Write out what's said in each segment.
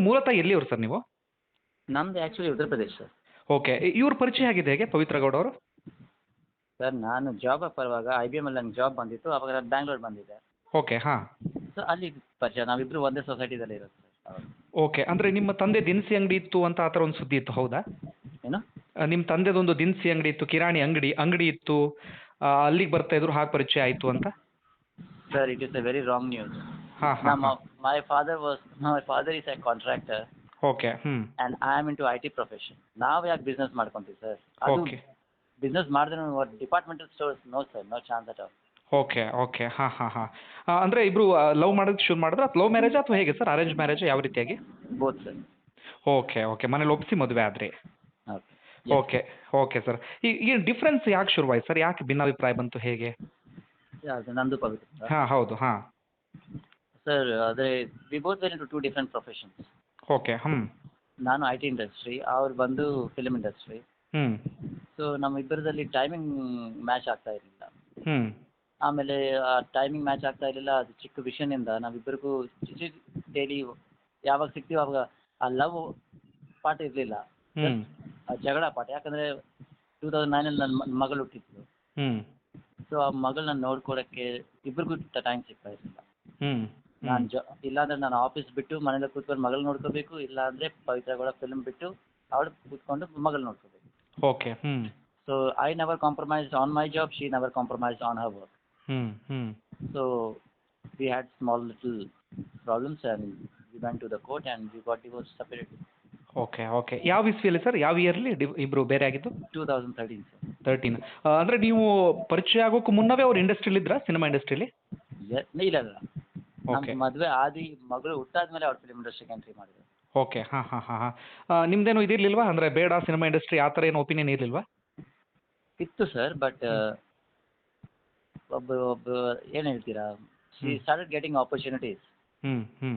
ಮೂಲತಃ ಎಲ್ಲಿಯವರು ಸರ್ ನೀವು? ನಮ್ದು actually Uttar Pradesh sir. Okay ಇವ್ರ ಪರಿಚಯ ಆಗಿದೆ ಹೇಗೆ ಪವಿತ್ರ ಗೌಡ ಅವರು? ಸರ್ ನಾನು ಜಾಬ್ ಪರವಾಗ ಐ ಬಿ ಎಂ ಅಲ್ಲಿ ನಂಗೆ ಜಾಬ್ ಬಂದಿತ್ತು ಅವಾಗ ನಾನು ಬ್ಯಾಂಗ್ಳೂರ್ ಬಂದಿದ್ದೆ. ಓಕೆ ಹಾಂ. ಸೊ ಅಲ್ಲಿ ಪರಿಚಯ ನಾವಿಬ್ರು ಒಂದೇ ಸೊಸೈಟಿದಲ್ಲಿ ಇರೋದು ಸರ್ ಓಕೆ ಅಂದರೆ ನಿಮ್ಮ ತಂದೆ ದಿನಸಿ ಅಂಗಡಿ ಇತ್ತು ಅಂತ ಆ ಥರ ಒಂದು ಸುದ್ದಿ ಇತ್ತು ಹೌದಾ? ಏನು? ಆ, ನಿಮ್ಮ ತಂದೆದೊಂದು ದಿನಸಿ ಅಂಗಡಿ ಇತ್ತು ಕಿರಾಣಿ ಅಂಗಡಿ ಅಂಗಡಿ ಇತ್ತು ಆ, ಅಲ್ಲಿಗೆ ಬರ್ತಾ ಇದ್ರು ಹಾಗೆ ಪರಿಚಯ ಆಯಿತು ಅಂತ? Sir it is a very wrong news ಹಾಂ ಹಾಂ ನಮ್ಮ my father was my father is a contractor. Okay hmm. and i am into it I T profession ನಾವು ಯಾಕೆ ಬಿಸ್ನೆಸ್ ಮಾಡ್ಕೊಂತೀವಿ ಸರ್ ಅದು ಓಕೆ ಬಿಸ್ನೆಸ್ ಮಾಡಿದ್ರೆ departmental stores no sir no chance at all okay okay ಹಾ ಹಾ ಹಾ. ಅಂದ್ರೆ ಇಬ್ರು ಲವ್ ಮಾಡೋದಕ್ಕೆ ಶುರು ಮಾಡಿದ್ರೆ? ಅಥವಾ ಲವ್ ಮ್ಯಾರೇಜ್ ಅಥವಾ ಹೇಗೆ ಸರ್ ಅರೇಂಜ್ ಮ್ಯಾರೇಜ್ ಯಾವ ರೀತಿಯಾಗಿ? ಬೋತ್ ಸರ್ ಓಕೆ ಓಕೆ ಮನೇಲಿ ಒಪ್ಪಿಸಿ ಮದುವೆ ಆದ್ರೆ. ಓಕೆ ಓಕೆ ಓಕೆ ಸರ್ ಈ ಈ ಡಿಫ್ರೆನ್ಸ್ ಯಾಕೆ ಶುರುವಾಯ್ತು ಸರ್ ಯಾಕೆ ಭಿನ್ನಾಭಿಪ್ರಾಯ ಬಂತು ಹೇಗೆ? ಯಾವುದು ನಂದು ಪವಿತ್ರ ಹಾ ಹೌದು ಹಾಂ. ಸರ್ ಅದೇ we both were to two different professions okay ಹ್ಞೂ ನಾನು ಐ ಟಿ ಇಂಡಸ್ಟ್ರಿ ಅವ್ರು ಬಂದು ಫಿಲಮ್ ಇಂಡಸ್ಟ್ರಿ ಹ್ಞೂ ಸೊ ನಮ್ಮ ಇಬ್ಬರದಲ್ಲಿ ಟೈಮಿಂಗ್ ಮ್ಯಾಚ್ ಆಗ್ತಾ ಇರಲಿಲ್ಲ. ಹ್ಞೂ ಆಮೇಲೆ ಆ ಟೈಮಿಂಗ್ ಮ್ಯಾಚ್ ಆಗ್ತಾ ಇರಲಿಲ್ಲ ಅದು ಚಿಕ್ಕ ವಿಷಯನಿಂದ ನಾವಿಬ್ಬರಿಗೂ ಡೈಲಿ ಯಾವಾಗ ಸಿಗ್ತೀವಿ ಅವಾಗ ಆ ಲವ್ ಪಾಠ ಇರಲಿಲ್ಲ. ಹ್ಞೂ ಆ ಜಗಳ ಪಾಠ. ಯಾಕಂದರೆ ಟೂ ತೌಸಂಡ್ ನೈನಲ್ಲಿ ನನ್ನ ಮಗಳು ಹುಟ್ಟಿತ್ತು ಹ್ಞೂ ಸೊ ಆ ಮಗಳನ್ನ ನೋಡ್ಕೊಳಕ್ಕೆ ಇಬ್ಬರಿಗೂ ಟೈಮ್ ಸಿಗ್ತಾ ಇರಲಿಲ್ಲ. ಹ್ಞೂ ನಾನು ಜ ಇಲ್ಲಾಂದ್ರೆ ನಾನು ಆಫೀಸ್ ಬಿಟ್ಟು ಮನೇಲಿ ಕೂತ್ಕೊಂಡು ಮಗಳು ನೋಡ್ಕೋಬೇಕು ಇಲ್ಲಾಂದ್ರೆ ಪವಿತ್ರ ಗೌಡ ಫಿಲ್ಮ್ ಬಿಟ್ಟು ಅವಳು ಕೂತ್ಕೊಂಡು ಮಗಳು ನೋಡ್ಕೋಬೇಕು. Okay so I never compromise on my job she never compromise on her work so we small little problems and we went to the court and we got divorced separately. Okay okay ಯಾವ ಇಸ್ವಿಯಲ್ಲಿ sir ಯಾವ ಇಯರ್ಲಿ ಇಬ್ರು ಬೇರೆ ಆಗಿದ್ದು? Two thousand thirteen ಅಂದ್ರೆ ನೀವು ಪರಿಚಯ ಆಗೋಕ್ಕೂ ಮುನ್ನವೇ ಅವ್ರ ಇಂಡಸ್ಟ್ರಿಲಿ ಇದ್ರ ಸಿನಿಮಾ ಇಂಡಸ್ಟ್ರಿಲಿ ಇಲ್ಲ ಇಲ್ಲ. ನಮ್ಮ ಮದುವೆ ಆದಿ ಮಗಳು ಹುಟ್ಟಾದ್ಮೇಲೆ ಅವ್ರು ಫಿಲ್ಮ್ ಇಂಡಸ್ಟ್ರಿಗೆ ಎಂಟ್ರಿ ಮಾಡಿದ್ರು. ಓಕೆ ಹಾಂ ಹಾಂ ಹಾಂ ಹಾಂ. ನಿಮ್ದೇನು ಇದಿರ್ಲಿಲ್ವಾ? ಅಂದರೆ ಬೇಡ ಸಿನಿಮಾ ಇಂಡಸ್ಟ್ರಿ ಆ ಥರ ಏನು ಒಪಿನಿಯನ್ ಇರಲಿಲ್ವಾ? ಇತ್ತು ಸರ್ ಬಟ್ ಒಬ್ಬ ಒಬ್ಬ ಏನು ಹೇಳ್ತೀರಾ? She start getting opportunities hmm hmm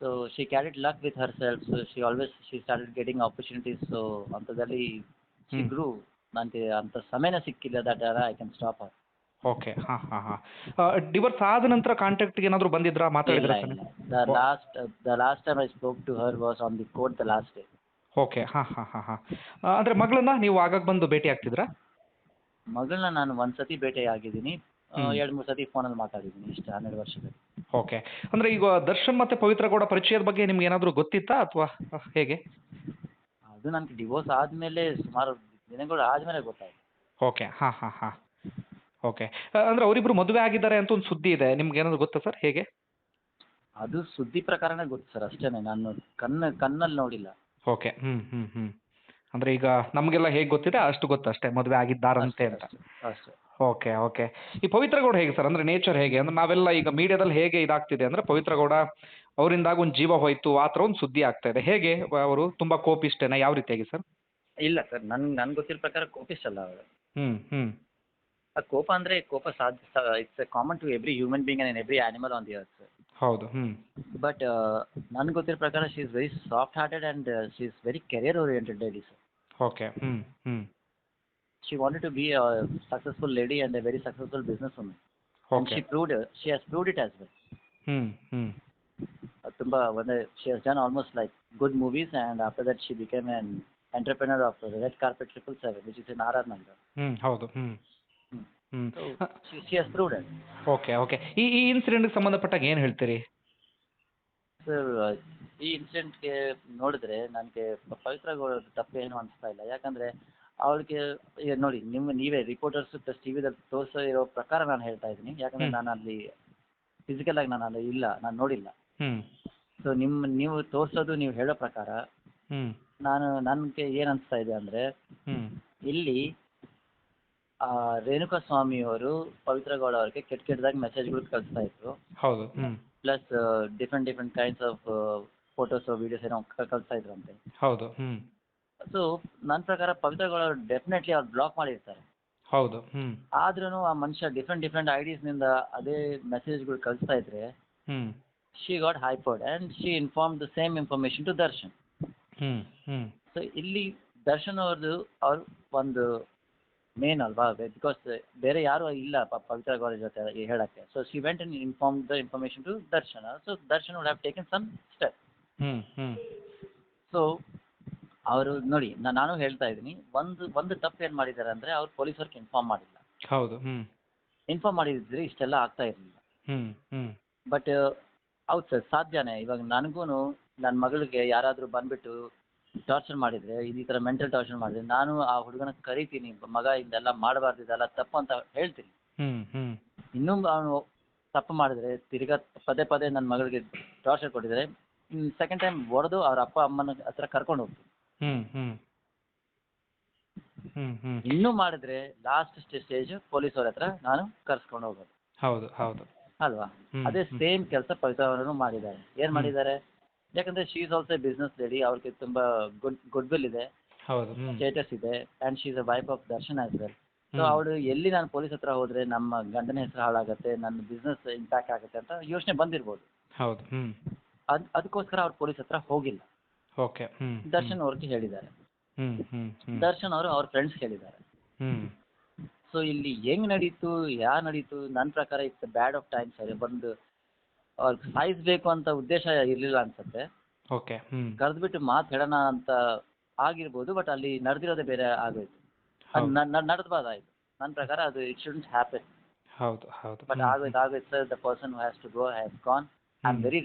so she carried luck with herself so she always she start getting opportunities so ಅಂಥದ್ದಲ್ಲಿ she. Grew ನನಗೆ ಅಂಥ ಸಮಯನೇ ಸಿಕ್ಕಿಲ್ಲ that I can stop her okay ಹಾಂ ಹಾಂ ಹಾಂ. ಡಿವೋರ್ಸ್ ಆದ ನಂತರ ಕಾಂಟ್ಯಾಕ್ಟ್ಗೆ ಏನಾದರೂ ಬಂದಿದ್ರಾ? ಮಾತಾಡಿದ್ರಾ sir? The last, uh, the last time I spoke to her was on the court the last day. Okay ಹಾ ಹಾಂ ಹಾಂ ಹಾಂ. ಅಂದರೆ ಮಗಳನ್ನ ನೀವು ಆಗಾಗ ಬಂದು ಭೇಟಿ ಆಗ್ತಿದ್ರಾ? ಮಗಳನ್ನ ನಾನು ಒಂದ್ ಸತಿ ಭೇಟಿ ಆಗಿದ್ದೀನಿ ಹ್ಮ್. ಎರಡು ಮೂರು ಸತಿ ಫೋನಲ್ಲಿ ಮಾತಾಡಿದ್ದೀನಿ ಇಷ್ಟ ಹನ್ನೆರಡು ವರ್ಷದಲ್ಲಿ. ಓಕೆ ಅಂದ್ರೆ ಈಗ ದರ್ಶನ್ ಮತ್ತೆ ಪವಿತ್ರ ಗೌಡ ಪರಿಚಯದ ಬಗ್ಗೆ ನಿಮ್ಗೆ ಏನಾದರೂ ಗೊತ್ತಿತ್ತಾ ಅಥವಾ ಹೇಗೆ? ಅದು ನನಗೆ ಡಿವೋರ್ಸ್ ಆದಮೇಲೆ ಸುಮಾರು ದಿನಗಳು ಆದ್ಮೇಲೆ ಗೊತ್ತಾಯ್ತು. ಓಕೆ ಹಾ ಹಾ ಹಾಂ. ಓಕೆ ಅಂದರೆ ಅವರಿಬ್ಬರು ಮದುವೆ ಆಗಿದ್ದಾರೆ ಅಂತ ಒಂದು ಸುದ್ದಿ ಇದೆ. ನಿಮ್ಗೆ ಏನಾದ್ರು ಗೊತ್ತಾ ಸರ್? ಹೇಗೆ? ಅದು ಸುದ್ದಿ ಪ್ರಕಾರನೇ ಗೊತ್ತು ಸರ್ ಅಷ್ಟೇ ನಾನು ಕಣ್ಣ ಕಣ್ಣಲ್ಲಿ ನೋಡಿಲ್ಲ. ಓಕೆ ಹ್ಞೂ ಹ್ಞೂ ಹ್ಞೂ ಅಂದರೆ ಈಗ ನಮಗೆಲ್ಲ ಹೇಗೆ ಗೊತ್ತಿದೆ ಅಷ್ಟು ಗೊತ್ತು ಅಷ್ಟೇ. ಮದುವೆ ಆಗಿದ್ದಾರಂತೆ ಅಂತ. ಅಷ್ಟೇ, ಓಕೆ ಓಕೆ ಈ ಪವಿತ್ರ ಗೌಡ ಹೇಗೆ ಸರ್? ಅಂದರೆ ನೇಚರ್ ಹೇಗೆ? ಅಂದ್ರೆ ನಾವೆಲ್ಲ ಈಗ ಮೀಡಿಯಾದಲ್ಲಿ ಹೇಗೆ ಇದಾಗ್ತಿದೆ? ಅಂದರೆ ಪವಿತ್ರ ಗೌಡ ಅವರಿಂದಾಗ ಒಂದು ಜೀವ ಹೋಯ್ತು ಆ ಥರ ಒಂದು ಸುದ್ದಿ ಆಗ್ತಾ ಇದೆ. ಹೇಗೆ ಅವರು? ತುಂಬ ಕೋಪಿಷ್ಟೇನಾ ಯಾವ ರೀತಿಯಾಗಿ ಸರ್? ಇಲ್ಲ ಸರ್. ನನ್ಗೆ ನನ್ಗೆ ಗೊತ್ತಿರೋ ಪ್ರಕಾರ ಕೋಪಿಷ್ಟಲ್ಲ ಅವಳು ಹ್ಞೂ ಹ್ಞೂ ಕೋಪ ಅಂದರೆ ಕೋಪ ಸಾಧ್ಯ it's common to every human being and every animal on the earth sir ಹೌದು ಹ್ಞೂ ಬಟ್ ನನ್ಗೆ ಗೊತ್ತಿರೋ ಪ್ರಕಾರ she is very soft hearted and she is very career oriented lady sir okay ಹ್ಞೂ ಹ್ಞೂ she wanted to be a successful lady and a very successful businesswoman. And okay she proved it. She has proved it as well. ಹ್ಞೂ ಹ್ಞೂ Uh, ತುಂಬಾ ಒಂದು she has done almost like good movies and after that she became an entrepreneur of the Red Carpet Triple Seven, which is in R R Nagar. ಹ್ಞೂ ಹೌದು ಹ್ಞೂ ಹ್ಮ್. it. Okay okay ಈ ಈ ಇನ್ಸಿಡೆಂಟ್ಗೆ ಸಂಬಂಧಪಟ್ಟಾಗ ಏನು ಹೇಳ್ತೀರಿ? ಸರ್ ಈ ಇನ್ಸಿಡೆಂಟ್ಗೆ ನೋಡಿದ್ರೆ ನನಗೆ ಪವಿತ್ರ ಗೌಡ ತಪ್ಪೇನು ಅನಿಸ್ತಾ ಇಲ್ಲ. ಯಾಕಂದ್ರೆ ಅವಳಿಗೆ ನೋಡಿ ನಿಮ್ಮ ನೀವೇ ರಿಪೋರ್ಟರ್ಸ್ ಪ್ಲಸ್ ಟಿ ವಿದಲ್ಲಿ ತೋರಿಸೋ ಇರೋ ಪ್ರಕಾರ ನಾನು ಹೇಳ್ತಾ ಇದ್ದೀನಿ. ಯಾಕಂದ್ರೆ ಹ್ಮ್. ನಾನು ಅಲ್ಲಿ ಫಿಸಿಕಲ್ ಆಗಿ ನಾನು ಅಲ್ಲಿ ಇಲ್ಲ ನಾನು ನೋಡಿಲ್ಲ. ಹ್ಞೂ ಸೊ ನಿಮ್ಮ ನೀವು ತೋರಿಸೋದು ನೀವು ಹೇಳೋ ಪ್ರಕಾರ ಹ್ಞೂ ನಾನು ನನಗೆ ಏನು ಅನಿಸ್ತಾ ಇದೆ ಅಂದ್ರೆ ಹ್ಞೂ ಇಲ್ಲಿ ರೇಣುಕಾ ಸ್ವಾಮಿಯವರು ಪವಿತ್ರ ಗೌಡ ಅವ್ರಿಗೆ ಕೆಟ್ಟ ಕೆಟ್ಟದಾಗಿ ಮೆಸೇಜ್ಗಳು ಕಳಿಸ್ತಾ ಇದ್ರು. ಹೌದು plus different different kinds of photos videos ಏನೋ ಕಳಿಸ್ತಾ ಇದ್ರು ಅಂತೆ. ಹೌದು ಹ್ಮ್. ಸೊ ನನ್ನ ಪ್ರಕಾರ ಪವಿತ್ರ ಗೌಡ ಅವರು ಡೆಫಿನೆಟ್ಲಿ ಅವ್ರು ಬ್ಲಾಕ್ ಮಾಡಿರ್ತಾರೆ. ಹೌದು ಆದ್ರೂ ಆ ಮನುಷ್ಯ ಡಿಫ್ರೆಂಟ್ ಡಿಫ್ರೆಂಟ್ ಐಡೀಸ್ನಿಂದ ಅದೇ ಮೆಸೇಜ್ಗಳು ಕಳಿಸ್ತಾ ಇದ್ರೆ she got hyper and she inform the same information to Darshan. So ಇಲ್ಲಿ ದರ್ಶನ್ ಅವ್ರದ್ದು ಅವ್ರ ಒಂದು ಮೇನ್ ಅಲ್ವಾ? ಬಿಕಾಸ್ ಬೇರೆ ಯಾರು ಇಲ್ಲ ಪವಿತ್ರ ಗೌರಿ ಜೊತೆ ಹೇಳಕ್ಕೆ. So she went and inform the information to Darshan so Darshan would have taken some step ಹ್ಮ್ ಹ್ಮ್. ಸೊ ಅವರು ನೋಡಿ ನಾನು ಹೇಳ್ತಾ ಇದ್ದೀನಿ ಒಂದು ಒಂದು ತಪ್ಪು ಏನು ಮಾಡಿದ್ದಾರೆ ಅಂದರೆ ಅವ್ರು ಪೊಲೀಸರಿಗೆ ಇನ್ಫಾರ್ಮ್ ಮಾಡಿಲ್ಲ. ಹೌದು ಹ್ಮ್. ಇನ್ಫಾರ್ಮ್ ಮಾಡಿದ್ರೆ ಇಷ್ಟೆಲ್ಲ ಆಗ್ತಾ ಇರಲಿಲ್ಲ. ಬಟ್ ಹೌದು ಸರ್ ಸಾಧ್ಯನೇ. ಇವಾಗ ನನಗೂ ನನ್ನ ಮಗಳಿಗೆ ಯಾರಾದರೂ ಬಂದುಬಿಟ್ಟು ಟಾರ್ಚರ್ ಮಾಡಿದ್ರೆ ಈ ತರ ಮೆಂಟಲ್ ಟಾರ್ಚರ್ ಮಾಡಿದ್ರೆ ನಾನು ಆ ಹುಡುಗನ ಕರಿತೀನಿ ಮಗ ಇದೆಲ್ಲ ಮಾಡಬಾರ್ದು ಇದೆಲ್ಲ ತಪ್ಪು ಅಂತ ಹೇಳ್ತೀನಿ. ಹ್ಞೂ ಇನ್ನೂ ಅವನು ತಪ್ಪು ಮಾಡಿದ್ರೆ ತಿರ್ಗಾ ಪದೇ ಪದೇ ನನ್ನ ಮಗಳಿಗೆ ಟಾರ್ಚರ್ ಕೊಟ್ಟಿದ್ರೆ ಸೆಕೆಂಡ್ ಟೈಮ್ ಹೊಡೆದು ಅವ್ರ ಅಪ್ಪ ಅಮ್ಮನ ಹತ್ರ ಕರ್ಕೊಂಡು ಹೋಗ್ತೀನಿ. ಇನ್ನು ಇನ್ನೂ ಮಾಡಿದ್ರೆ ಲಾಸ್ಟ್ ಸ್ಟೇಜ್ ಪೊಲೀಸವ್ರ ಹತ್ರ ನಾನು ಕರ್ಸ್ಕೊಂಡು ಹೋಗೋದು. ಹೌದು ಹೌದು. ಅಲ್ವಾ? ಹ್ಮ್, ಅದೇ ಹ್ಮ್. ಸೇಮ್ ಕೆಲಸ ಪವಿತ್ರವರು ಮಾಡಿದ್ದಾರೆ. ಏನ್ ಮಾಡಿದ್ದಾರೆ? ಯಾಕಂದ್ರೆ she is also business lady ಅವ್ರಿಗೆ ತುಂಬಾ ಗುಡ್ ಗುಡ್ ವಿಲ್ ಇದೆ. ಹೌದು ಸ್ಟೇಟಸ್ ಇದೆ and she is a wife of Darshan as well so ಹ್ಮ್. ಅವಳು ಎಲ್ಲಿ ನಾನು ಪೊಲೀಸ್ ಹತ್ರ ಹೋದ್ರೆ ನಮ್ಮ ಗಂಡನ ಹೆಸರು ಹಾಳಾಗುತ್ತೆ ನನ್ನ ಬಿಸ್ನೆಸ್ ಇಂಪ್ಯಾಕ್ಟ್ ಆಗುತ್ತೆ ಅಂತ ಯೋಚನೆ ಬಂದಿರ್ಬೋದು. ಹೌದು ಅದು ಅದಕ್ಕೋಸ್ಕರ ಅವ್ರು ಪೊಲೀಸ್ ಹತ್ರ ಹೋಗಿಲ್ಲ. ಓಕೆ ದರ್ಶನ್ ಅವ್ರಿಗೆ ಹೇಳಿದ್ದಾರೆ. ದರ್ಶನ್ ಅವರು ಅವ್ರ ಫ್ರೆಂಡ್ಸ್ ಹೇಳಿದ್ದಾರೆ. ಹ್ಮ್. ಸೊ ಇಲ್ಲಿ ಹೆಂಗ್ ನಡೀತು ಯಾ ನಡೀತು ನನ್ನ ಪ್ರಕಾರ ಇಟ್ಸ್ ಬ್ಯಾಡ್ ಆಫ್ ಟೈಮ್ ಸರಿ ಒಂದು ಅವ್ರಿಗೆ ಸಾಯಿಸ್ಬೇಕು ಅಂತ ಉದ್ದೇಶ ಇರಲಿಲ್ಲ ಅನ್ಸುತ್ತೆ. ಓಕೆ ಕರೆದು ಕರೆದ್ಬಿಟ್ಟು ಮಾತು ಹೇಳೋಣ ಅಂತ ಆಗಿರ್ಬೋದು ಬಟ್ ಅಲ್ಲಿ ನಡೆದಿರೋದೇ ಬೇರೆ ಆಗೋಯ್ತು. ಹೌದು. ನಡೆದಬಾರ್ದಾಯ್ತು ನನ್ನ ಪ್ರಕಾರ ಅದು ಇಟ್ ಶುಡ್ ಹ್ಯಾಪನ್ ಹೌದು ಹೌದು. ಬಟ್ ಆಗೋಯ್ತು ಆಗೋಯ್ತು sir the person has to go has gone I am hmm. Very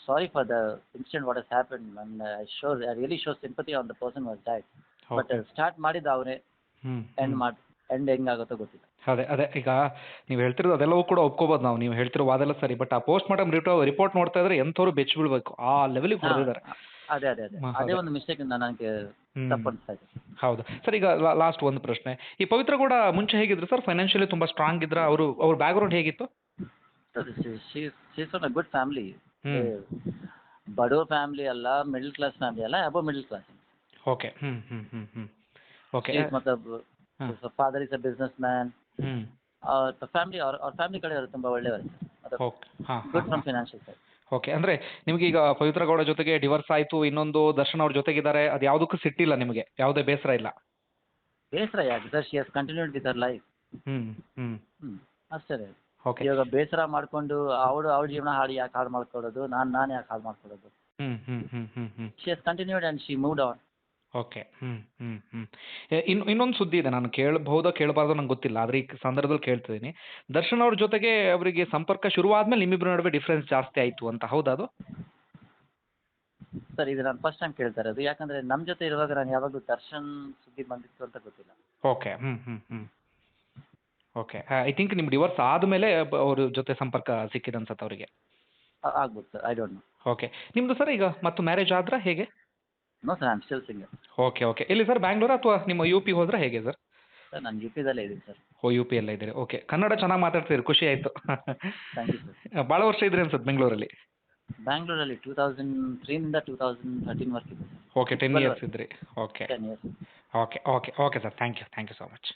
sorry for the incident what has happen and I sure I really show sympathy on the person was died but okay start ಮಾಡಿದ್ದು ಅವರೇ. ಹ್ಞೂ end ಮಾಡಿ end ಹೆಂಗಾಗುತ್ತೋ ಗೊತ್ತಿಲ್ಲ. ಅದೇ ಅದೇ ಈಗ ನೀವು ಹೇಳ್ತಿರೋದು ಅದೆಲ್ಲವೂ ಕೂಡ ಒಪ್ಕೋಬೋದು ನಾವು. ನೀವು ಹೇಳ್ತಿರೋ ವಾದೆಲ್ಲ ಸರಿ ಬಟ್ ಆ ಪೋಸ್ಟ್ ಮಾರ್ಟಮ್ ರಿಪೋರ್ಟ್ ನೋಡ್ತಾ ಇದ್ರೆ ಎಂಥವ್ರು ಬೆಚ್ಚ ಬೀಳ್ಬೇಕು ಆ ಲೆವೆಲಿಗೆ ಹೊಡೆದಿದ್ದಾರೆ. ಅದೇ ಅದೇ ಅದೇ. ಅದೇ. ಒಂದು ಮಿಸ್ಟೇಕ್ ನನಗೆ ತಪ್ಪನಿಸ್ತಾ ಇದೆ. ಹೌದು. ಸರ್ ಈಗ ಲಾಸ್ಟ್ ಒಂದು ಪ್ರಶ್ನೆ. ಈ ಪವಿತ್ರ ಕೂಡ ಮುಂಚೆ ಹೇಗಿದ್ರು ಸರ್? ಫೈನಾನ್ಷಿಯಲಿ ತುಂಬಾ ಸ್ಟ್ರಾಂಗ್ ಇದ್ರ? ಅವರು ಅವ್ರ ಬ್ಯಾಕ್ಗ್ರೌಂಡ್ ಹೇಗಿತ್ತು? She's good family. ಬಡವ್ರ ಫ್ಯಾಮಿಲಿ ಅಲ್ಲ ಮಿಡಲ್ ಕ್ಲಾಸ್ ಫ್ಯಾಮಿಲಿ ಅಲ್ಲ above middle class okay hmm hmm hmm hmm. Okay ಮತಲಬ್ so father is a businessman hmm. Family ಅವ್ರ ಅವ್ರ ಫ್ಯಾಮಿಲಿ ಕಡೆ ಅವರು ತುಂಬಾ ಒಳ್ಳೆಯವರು ಓಕೆ ಹಾ good from financial side okay ಅಂದ್ರೆ ನಿಮ್ಗೆ ಈಗ ಪವಿತ್ರ ಗೌಡ ಜೊತೆಗೆ ಡಿವರ್ಸ್ ಆಯ್ತು ಇನ್ನೊಂದು ದರ್ಶನ್ ಅವ್ರ ಜೊತೆಗಿದ್ದಾರೆ ಅದು ಯಾವುದಕ್ಕೂ ಸಿಟ್ಟಿಲ್ಲ ನಿಮಗೆ ಯಾವುದೇ ಬೇಸರ ಇಲ್ಲ? ಬೇಸರ ಯಾಕೆ sir? She has continued with our life ಹ್ಮ್ ಹ್ಮ್. ಅಷ್ಟೇ ರೀ. ಓಕೆ ಇವಾಗ ಬೇಸರ ಮಾಡ್ಕೊಂಡು ಅವಳು ಅವಳ ಜೀವನ ಹಾಳು ಯಾಕೆ ಹಾಳು ಮಾಡ್ಕೊಳ್ಳೋದು ನಾನು ನಾನು ಯಾಕೆ ಹಾಳು ಮಾಡ್ಕೊಳ್ಳೋದು ಹ್ಮ್ ಹ್ಮ್ ಹ್ಮ್ ಹ್ಮ್ ಹ್ಮ್. She has continued and she moved on okay ಹ್ಞೂ ಹ್ಞೂ ಹ್ಞೂ ಇನ್ನು ಇನ್ನೊಂದು ಸುದ್ದಿ ಇದೆ. ನಾನು ಕೇಳಬಹುದೋ ಕೇಳಬಾರ್ದೋ ನಂಗೆ ಗೊತ್ತಿಲ್ಲ ಆದರೆ ಈ ಸಂದರ್ಭದಲ್ಲಿ ಕೇಳ್ತಿದ್ದೀನಿ. ದರ್ಶನ್ ಅವ್ರ ಜೊತೆಗೆ ಅವರಿಗೆ ಸಂಪರ್ಕ ಶುರುವಾದ್ಮೇಲೆ ನಿಮ್ಮಿಬ್ಬರ ನಡುವೆ ಡಿಫ್ರೆನ್ಸ್ ಜಾಸ್ತಿ ಆಯಿತು ಅಂತ ಹೌದಾ ಅದು ಸರ್ ಇದು ನಾನು ಫಸ್ಟ್ ಟೈಮ್ ಕೇಳ್ತಾ ಇರೋದು. ಯಾಕಂದರೆ ನಮ್ಮ ಜೊತೆ ಇರುವಾಗ ನಾನು ಯಾವಾಗಲೂ ದರ್ಶನ್ ಸುದ್ದಿ ಬಂದಿತ್ತು ಅಂತ ಗೊತ್ತಿಲ್ಲ. ಓಕೆ ಹ್ಞೂ ಹ್ಞೂ ಹ್ಞೂ ಓಕೆ ಐ ಥಿಂಕ್ ನಿಮ್ಮ ಡಿವೋರ್ಸ್ ಆದಮೇಲೆ ಅವ್ರ ಜೊತೆ ಸಂಪರ್ಕ ಸಿಕ್ಕಿದೆ ಅನ್ಸತ್ತೆ ಅವರಿಗೆ. ಆಗ್ಬೋದು sir I don't know okay ನಿಮ್ಮದು ಸರ್ ಈಗ ಮತ್ತು ಮ್ಯಾರೇಜ್ ಆದ್ರೆ ಹೇಗೆ? No sir I am still single okay okay ಇಲ್ಲಿ ಸರ್ ಬ್ಯಾಂಗ್ಳೂರಾ ಅಥವಾ ನಿಮ್ಮ ಯು ಪಿ ಹೋದ್ರೆ ಹೇಗೆ ಸರ್ ಸರ್ ನಾನು ಯು ಪಿದಲ್ಲೇ ಇದ್ದೀನಿ ಸರ್ ಓ ಯು ಪಿ ಎಲ್ಲ ಇದ್ದೀರಿ. ಓಕೆ ಕನ್ನಡ ಚೆನ್ನಾಗಿ ಮಾತಾಡ್ತೀರಿ ಖುಷಿ ಆಯಿತು. ಥ್ಯಾಂಕ್ ಯು ಸರ್ ಭಾಳ ವರ್ಷ ಇದ್ರಿ ಅನ್ಸುತ್ತೆ ಬೆಂಗಳೂರಲ್ಲಿ ಬ್ಯಾಂಗ್ಳೂರಲ್ಲಿ ಟೂ ತೌಸಂಡ್ ತ್ರೀನಿಂದ ಟೂ ತೌಸಂಡ್ ಥರ್ಟೀನ್ ವರ್ಕ್ ಇದೆ ಸರ್ ಓಕೆ ಟೆನ್ ಇಯರ್ಸ್ ಇದ್ರಿ. Okay ten years okay okay okay sir thank you thank you so much